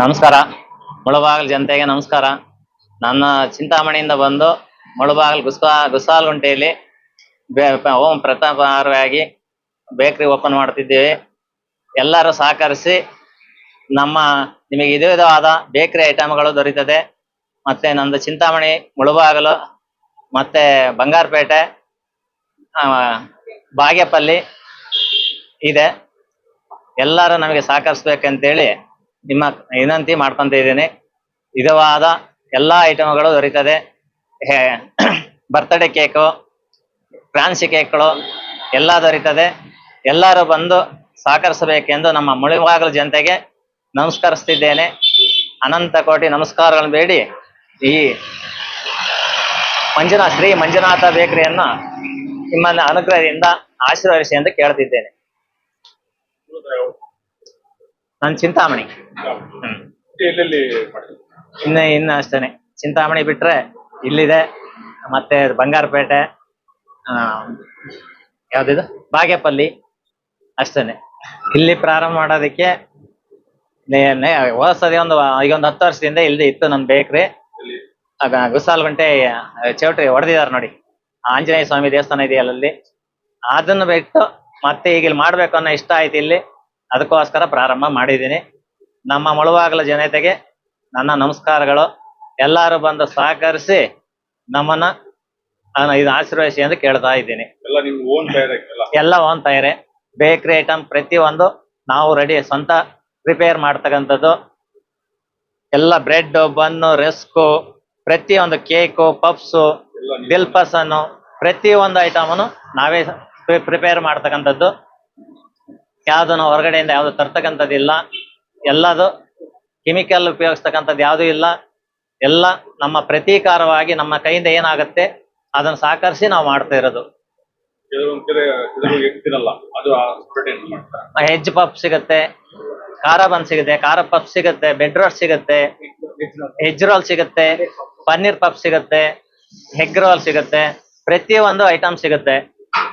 ನಮಸ್ಕಾರ. ಮುಳಬಾಗಿಲು ಜನತೆಗೆ ನಮಸ್ಕಾರ. ನನ್ನ ಚಿಂತಾಮಣಿಯಿಂದ ಬಂದು ಮುಳಬಾಗಿಲು ಗುಸ್ಕಾ ಗುಸಾಲ್ಗುಂಟೆಯಲ್ಲಿ ಗುಂಟೆಯಲ್ಲಿ ಓಂ ಪ್ರತಾಪವಾಗಿ ಬೇಕರಿ ಓಪನ್ ಮಾಡ್ತಿದ್ದೇವೆ ಎಲ್ಲರೂ ಸಹಕರಿಸಿ ನಮ್ಮ ನಿಮಗೆ ವಿಧ ವಿಧವಾದ ಬೇಕರಿ ಐಟಮ್ಗಳು ದೊರೀತದೆ ಮತ್ತೆ ನಂದು ಚಿಂತಾಮಣಿ ಮುಳುಬಾಗಲು, ಮತ್ತೆ ಬಂಗಾರಪೇಟೆ ಬಾಗೇಪಲ್ಲಿ ಇದೆ. ಎಲ್ಲರೂ ನಮಗೆ ಸಹಕರಿಸ್ಬೇಕಂತೇಳಿ ನಿಮ್ಮ ವಿನಂತಿ ಮಾಡ್ಕೊಂತ ಇದ್ದೀನಿ. ವಿಧವಾದ ಎಲ್ಲಾ ಐಟಮ್ಗಳು ದೊರೀತದೆ. ಬರ್ತ್ಡೇ ಕೇಕು ಫ್ಯಾನ್ಸಿ ಕೇಕ್ಗಳು ಎಲ್ಲ ದೊರೀತದೆ. ಎಲ್ಲರೂ ಬಂದು ಸಹಕರಿಸಬೇಕೆಂದು ನಮ್ಮ ಮುಳಿಬಾಗಲು ಜನತೆಗೆ ನಮಸ್ಕರಿಸ್ತಿದ್ದೇನೆ. ಅನಂತ ಕೋಟಿ ನಮಸ್ಕಾರಗಳನ್ನು ಬೇಡಿ. ಈ ಮಂಜುನಾಥ ಶ್ರೀ ಮಂಜುನಾಥ ಬೇಕರಿಯನ್ನ ನಿಮ್ಮ ಅನುಗ್ರಹದಿಂದ ಆಶೀರ್ವದಿಸಿ ಎಂದು ಕೇಳ್ತಿದ್ದೇನೆ. ನನ್ನ ಚಿಂತಾಮಣಿ. ಎಲ್ಲೆಲ್ಲಿ ಮಾಡಿದ್ರು ಇನ್ನ ಇನ್ನ ಅಷ್ಟೇನೆ. ಚಿಂತಾಮಣಿ ಬಿಟ್ರೆ ಇಲ್ಲಿದೆ. ಮತ್ತೆ ಬಂಗಾರಪೇಟೆ ಆ ಯಾವ್ದಿದು? ಬಾಗೇಪಲ್ಲಿ ಅಷ್ಟೇನೆ. ಇಲ್ಲಿ ಪ್ರಾರಂಭ ಮಾಡೋದಕ್ಕೆ ನೇ- ನೇ- ಹೋದ ಸರಿ ಒಂದು ಈಗ ಒಂದು ಹತ್ತು ವರ್ಷದಿಂದ ಇಲ್ಲದೆ ಇತ್ತು ನಮ್ ಬೇಕ್ರಿ. ಗುಸಾಲ್ ಆಗ ಗುಸಾಲ್ಗುಂಟೆ ಚೌಟ್ರಿ ಹೊಡೆದಿದ್ದಾರೆ ನೋಡಿ. ಆಂಜನೇಯ ಸ್ವಾಮಿ ದೇವಸ್ಥಾನ ಇದೆಯಲ್ಲ ಅಲ್ಲಿ ಅದನ್ನು ಬಿಟ್ಟು ಮತ್ತೆ ಈಗ ಇಲ್ಲಿ ಮಾಡ್ಬೇಕು ಅನ್ನೋ ಇಷ್ಟ ಆಯ್ತು ಇಲ್ಲಿ. ಅದಕ್ಕೋಸ್ಕರ ಪ್ರಾರಂಭ ಮಾಡಿದ್ದೀನಿ. ನಮ್ಮ ಮುಳುವಾಗಲ ಜನತೆಗೆ ನನ್ನ ನಮಸ್ಕಾರಗಳು. ಎಲ್ಲರೂ ಬಂದು ಸಹಕರಿಸಿ ನಮ್ಮನ್ನ ನಾನು ಇದು ಆಶೀರ್ವಹಿಸಿ ಎಂದು ಕೇಳ್ತಾ ಇದ್ದೀನಿ. ಎಲ್ಲ ಓನ್ ತಯಾರಿ ಬೇಕರಿ ಐಟಮ್ ಪ್ರತಿಯೊಂದು ನಾವು ರೆಡಿ ಸ್ವಂತ ಪ್ರಿಪೇರ್ ಮಾಡ್ತಕ್ಕಂಥದ್ದು. ಎಲ್ಲ ಬ್ರೆಡ್ ಬನ್ನು ರಸ್ಕು ಪ್ರತಿಯೊಂದು ಕೇಕು ಪಪ್ಸು ದಿಲ್ ಪಸನ್ನು ಪ್ರತಿ ಪ್ರತಿಯೊಂದು ಐಟಮನ್ನು ನಾವೇ ಪ್ರಿಪೇರ್ ಮಾಡ್ತಕ್ಕಂಥದ್ದು. ಯಾವುದನ್ನು ಹೊರಗಡೆಯಿಂದ ಯಾವ್ದು ತರ್ತಕ್ಕಂಥದ್ದಿಲ್ಲ. ಎಲ್ಲದು ಕೆಮಿಕಲ್ ಉಪಯೋಗಿಸ್ತಕ್ಕಂಥದ್ದು ಯಾವುದೂ ಇಲ್ಲ. ಎಲ್ಲ ನಮ್ಮ ಪ್ರತೀಕಾರವಾಗಿ ನಮ್ಮ ಕೈಯಿಂದ ಏನಾಗುತ್ತೆ ಅದನ್ನು ಸಹಕರಿಸಿ ನಾವು ಮಾಡ್ತಾ ಇರೋದು. ಹೆಜ್ ಪಫ್ ಸಿಗುತ್ತೆ ಖಾರ ಬನ್ ಸಿಗುತ್ತೆ ಖಾರ ಪಫ್ ಸಿಗುತ್ತೆ ಬೆಡ್ ರೋಲ್ ಸಿಗುತ್ತೆ ಹೆಜ್ ರೋಲ್ ಸಿಗುತ್ತೆ ಪನ್ನೀರ್ ಪಫ್ ಸಿಗುತ್ತೆ ಹೆಗ್ ರೋಲ್ ಸಿಗುತ್ತೆ ಪ್ರತಿಯೊಂದು ಐಟಮ್ ಸಿಗುತ್ತೆ.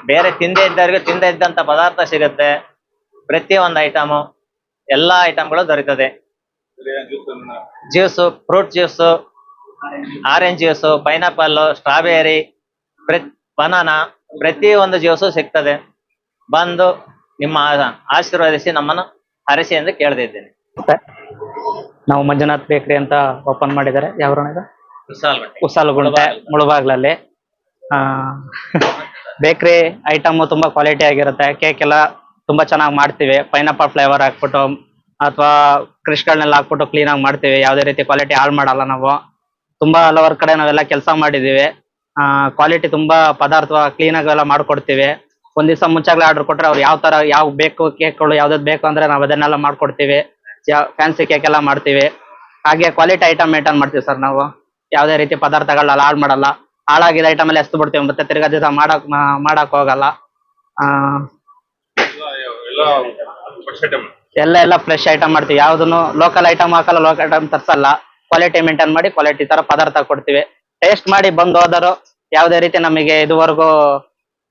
ಬೇರೆ ತಿಂದೇ ಇದ್ದವರಿಗೂ ತಿಂದೇ ಇದ್ದಂತ ಪದಾರ್ಥ ಸಿಗುತ್ತೆ. ಪ್ರತಿಯೊಂದು ಐಟಮು ಎಲ್ಲಾ ಐಟಮ್ಗಳು ದೊರೆಯುತ್ತದೆ juice fruit juice orange juice pineapple strawberry ಪ್ರತಿ ಒಂದು ಜ್ಯೂಸು ಸಿಗ್ತದೆ. ಬಂದು ನಿಮ್ಮ ಆಶೀರ್ವದಿಸಿ ನಮ್ಮನ್ನು ಹರಸಿ ಎಂದು ಕೇಳ್ತಿದ್ದೇನೆ ನಾವು ಮಂಜುನಾಥ್ ಬೇಕರಿ ಅಂತ ಓಪನ್ ಮಾಡಿದ್ದಾರೆ. ಯಾವ ಇದು? ಉಸಾಲಗುಂಟೆ. ಮುಳುಬಾಗ್ಲಲ್ಲಿ. ಬೇಕರಿ ಐಟಮ್ ತುಂಬಾ ಕ್ವಾಲಿಟಿ ಆಗಿರುತ್ತೆ. ಕೇಕ್ ಎಲ್ಲ ತುಂಬಾ ಚೆನ್ನಾಗಿ ಮಾಡ್ತೀವಿ. ಪೈನಾಪಲ್ ಫ್ಲೇವರ್ ಹಾಕ್ಬಿಟ್ಟು ಅಥವಾ ಕ್ರಿಸ್ಗಳನ್ನೆಲ್ಲ ಹಾಕ್ಬಿಟ್ಟು ಕ್ಲೀನ್ ಆಗಿ ಮಾಡ್ತೀವಿ. ಯಾವುದೇ ರೀತಿ ಕ್ವಾಲಿಟಿ ಹಾಳು ಮಾಡಲ್ಲ ನಾವು. ತುಂಬಾ ಹಲವಾರು ಕಡೆ ನಾವೆಲ್ಲ ಕೆಲಸ ಮಾಡಿದೀವಿ. ಕ್ವಾಲಿಟಿ ತುಂಬಾ ಪದಾರ್ಥ ಕ್ಲೀನ್ ಆಗಿ ಎಲ್ಲ ಮಾಡ್ಕೊಡ್ತೀವಿ. ಒಂದ್ ದಿವಸ ಮುಂಚಾಗ್ಲೇ ಆರ್ಡರ್ ಕೊಟ್ರೆ ಅವ್ರು ಯಾವ ತರ ಯಾವ ಬೇಕು ಕೇಕ್ಗಳು ಯಾವ್ದಾದ್ ಬೇಕು ಅಂದ್ರೆ ನಾವು ಅದನ್ನೆಲ್ಲ ಮಾಡ್ಕೊಡ್ತೀವಿ. ಫ್ಯಾನ್ಸಿ ಕೇಕ್ ಎಲ್ಲ ಮಾಡ್ತೀವಿ. ಹಾಗೆ ಕ್ವಾಲಿಟಿ ಐಟಮ್ ಮೇಂಟೈನ್ ಮಾಡ್ತೀವಿ ಸರ್ ನಾವು. ಯಾವುದೇ ರೀತಿ ಪದಾರ್ಥಗಳನ್ನ ಹಾಳು ಮಾಡಲ್ಲ. ಹಾಳಾಗಿದ ಐಟಮ್ ಎಲ್ಲ ಎಸ್ತು ಬಿಡ್ತೀವಿ ಮತ್ತೆ ತಿರ್ಗಾ ದಿವಸ ಮಾಡಕ್ ಮಾಡಕ್ ಹೋಗಲ್ಲ. ಎಲ್ಲ ಎಲ್ಲ ಎಲ್ಲ ಎಲ್ಲ ಫ್ರೆಶ್ ಐಟಮ್ ಮಾಡ್ತೀವಿ. ಯಾವ್ದನ್ನು ಲೋಕಲ್ ಐಟಮ್ ಹಾಕಲ್ಲ ಲೋಕಲ್ ಐಟಮ್ ತರ್ಸಲ್ಲ. ಕ್ವಾಲಿಟಿ ಮೇಂಟೈನ್ ಮಾಡಿ ಕ್ವಾಲಿಟಿ ತರ ಪದಾರ್ಥ ಕೊಡ್ತೀವಿ. ಟೇಸ್ಟ್ ಮಾಡಿ ಬಂದು ಹೋದರು ಯಾವ್ದೇ ರೀತಿ ನಮಗೆ ಇದುವರೆಗೂ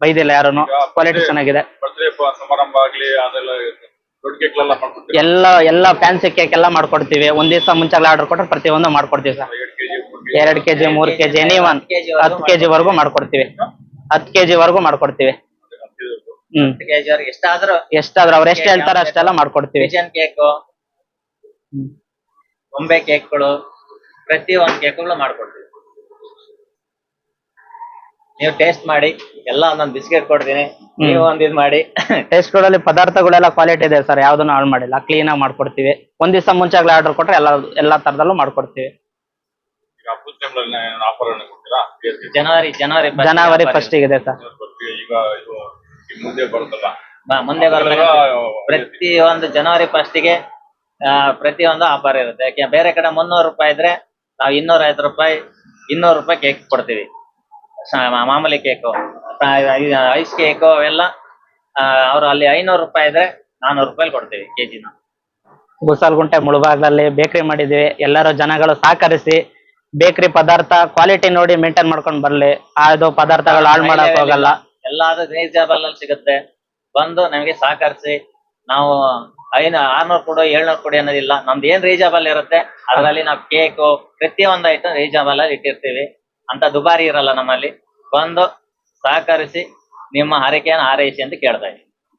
ಬೈದಿಲ್ಲ ಯಾರು ಕ್ವಾಲಿಟಿ ಚೆನ್ನಾಗಿದೆ. ಬರ್ತ್ಡೇ ಸಮಾರಂಭ ಆಗ್ಲಿ ಅದೆಲ್ಲ ದೊಡ್ಡ ಕೇಕ್ ಎಲ್ಲ ಎಲ್ಲ ಎಲ್ಲ ಫ್ಯಾನ್ಸಿ ಕೇಕ್ ಎಲ್ಲ ಮಾಡ್ಕೊಡ್ತೀವಿ. ಒಂದ್ ದಿವಸ ಮುಂಚೆ ಆರ್ಡರ್ ಕೊಟ್ರೆ ಪ್ರತಿಯೊಂದು ಮಾಡ್ಕೊಡ್ತೀವಿ ಸರ್. ಎರಡು ಕೆಜಿ ಮೂರು ಕೆಜಿ ಎರಡ್ ಕೆಜಿ ಮೂರ್ ಕೆಜಿ ಎನಿ ಒನ್ ಹತ್ತು ಕೆಜಿ ವರ್ಗೂ ಮಾಡ್ಕೊಡ್ತೀವಿ. ಹತ್ತು ಕೆಜಿ ವರ್ಗೂ ಮಾಡ್ಕೊಡ್ತೀವಿ. ಹ್ಮ್. ಎಷ್ಟಾದ್ರೂ ಎಷ್ಟಾದ್ರೂ ಅವ್ರು ಎಷ್ಟು ಹೇಳ್ತಾರೋ ಅಷ್ಟೆಲ್ಲ ಮಾಡ್ಕೊಡ್ತೀವಿ. ಪಿಜನ್ ಕೇಕ್ ಹ್ಮ್. ಬೊಂಬೆ ಕೇಕ್ಗಳು ಪ್ರತಿಯೊಂದು ಕೇಕ್ಗಳು ಮಾಡ್ಕೊಡ್ತೀವಿ. ನೀವು ಟೇಸ್ಟ್ ಮಾಡಿ ಎಲ್ಲ ಒಂದೊಂದು ಬಿಸ್ಕೆಟ್ ಕೊಡ್ತೀನಿ. ನೀವು ಒಂದ್ ಇದ್ ಮಾಡಿ. ಟೇಸ್ಟ್ಗಳಲ್ಲಿ ಪದಾರ್ಥಗಳೆಲ್ಲ ಕ್ವಾಲಿಟಿ ಇದೆ ಸರ್ ಯಾವ್ದನ್ನು ಹಾಳು ಮಾಡಿಲ್ಲ. ಕ್ಲೀನ್ ಆಗಿ ಮಾಡ್ಕೊಡ್ತೀವಿ. ಒಂದ್ ದಿವಸ ಮುಂಚೆಗ್ಲೇ ಆರ್ಡರ್ ಕೊಟ್ರೆ ಎಲ್ಲ ಎಲ್ಲಾ ತರದಲ್ಲೂ ಮಾಡ್ಕೊಡ್ತೀವಿ. ಈಗ ಹಬ್ಬದ ಟೈಮ್ನಲ್ಲಿ ಆಫರ್ ಅನ್ನ ಕೊಡ್ತೀರಾ? ಜನವರಿ ಜನವರಿ first ಜನವರಿ offer ಫಸ್ಟ್ ಇದೆ ಸರ್. ಈಗ ಇದು ಮುಂದೆ ಬರುತ್ತಲ್ಲ? ಮುಂದೆ ಬರ್ಬೇಕು ಒಂದು ಜನವರಿ ಪ್ರತಿ ಒಂದು ಆಫರ್ ಇರುತ್ತೆ. ಯಾಕೆ ಬೇರೆ ಕಡೆ ಮುನ್ನೂರು ರೂಪಾಯಿ ಇದ್ರೆ ನಾವು ಇನ್ನೂರ ಐವತ್ತು ರೂಪಾಯಿ ಇನ್ನೂರು ರೂಪಾಯಿ ಕೇಕ್ ಕೊಡ್ತೀವಿ. ಸ- ಮಾ- ಮಾಮೂಲಿ ಕೇಕು ಐಸ್ ಕೇಕು ಅವೆಲ್ಲ ಅವರು ಅಲ್ಲಿ ಐನೂರು ರೂಪಾಯಿ ಇದ್ರೆ ನಾನೂರು ರೂಪಾಯಿ ಕೊಡ್ತೀವಿ ಕೆಜಿನ. ಗುಸಲ್ಗುಂಟೆ ಮುಳುಭಾಗದಲ್ಲಿ ಬೇಕರಿ ಮಾಡಿದ್ವಿ. ಎಲ್ಲರೂ ಜನಗಳು ಸಹಕರಿಸಿ ಬೇಕರಿ ಪದಾರ್ಥ ಕ್ವಾಲಿಟಿ ನೋಡಿ ಮೇಂಟೈನ್ ಮಾಡ್ಕೊಂಡು ಬರ್ಲಿ. ಅದು ಪದಾರ್ಥಗಳು ಹಾಳು ಮಾಡಕ್ ಹೋಗಲ್ಲ. ಎಲ್ಲಾದ್ರೂ ರೀಸನೇಬಲ್ ಅಲ್ಲಿ ಸಿಗುತ್ತೆ. ಬಂದು ನಮಗೆ ಸಹಕರಿಸಿ ನಾವು ಐನ ಆರ್ನೂರು ಕೊಡು ಏಳ್ನೂರು ಕೊಡಿ ಅನ್ನೋದಿಲ್ಲ. ನಮ್ದು ಏನ್ ರೀಸನೇಬಲ್ ಇರುತ್ತೆ, ಅದರಲ್ಲಿ ನಾವು ಕೇಕು ಪ್ರತಿಯೊಂದು ಐಟಮ್ ರೀಸನೇಬಲ್ ಅಲ್ಲಿ ಇಟ್ಟಿರ್ತೀವಿ. ಅಂತ ದುಬಾರಿ ಇರಲ್ಲ ನಮ್ಮಲ್ಲಿ. ಬಂದು ಸಹಕರಿಸಿ ನಿಮ್ಮ ಹರಕೆಯನ್ನು ಹಾರೈಸಿ ಅಂತ ಕೇಳ್ತಾ ಇದ್ದೀನಿ.